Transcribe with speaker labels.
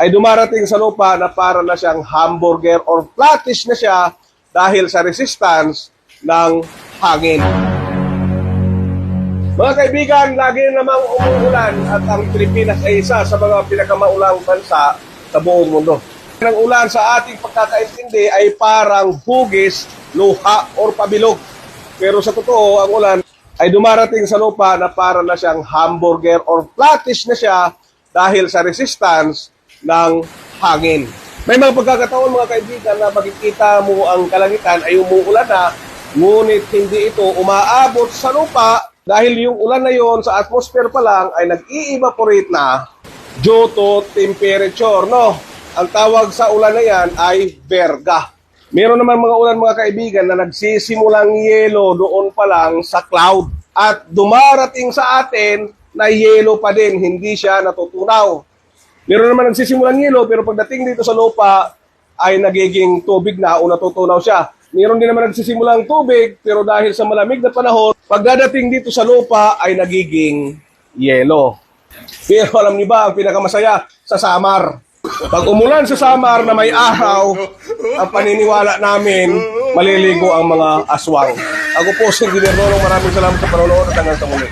Speaker 1: ay dumarating sa lupa na para na siyang hamburger or flattish na siya dahil sa resistance ng hangin. Mga kaibigan, lagi namang umuulan at ang Pilipinas ay isa sa mga pinakamaulang bansa sa buong mundo. Ang ulan sa ating pagkakaintindi ay parang hugis, luha, or pabilog. Pero sa totoo, ang ulan ay dumarating sa lupa na para na siyang hamburger or flattish na siya dahil sa resistance ng hangin. May mga pagkakataon mga kaibigan na makikita mo ang kalangitan ay umuulan na, ngunit hindi ito umaabot sa lupa dahil yung ulan na yon sa atmosphere pa lang ay nag-i-evaporate na due to temperature, no? Ang tawag sa ulan na yan ay berga. Meron naman mga ulan mga kaibigan na nagsisimulang yelo doon pa lang sa cloud at dumarating sa atin na yelo pa din, hindi siya natutunaw. Meron naman nagsisimulang yelo pero pagdating dito sa lupa ay nagiging tubig na o natutunaw siya. Meron din naman nagsisimulang tubig pero dahil sa malamig na panahon, pagdadating dito sa lupa ay nagiging yelo. Pero alam niyo ba ang pinakamasaya sa Samar? Pag umulan sa Samar na may araw, ang paniniwala namin, maliligo ang mga aswang. Ako po si Ronong, maraming salamat sa panonood at hanggang sa muli.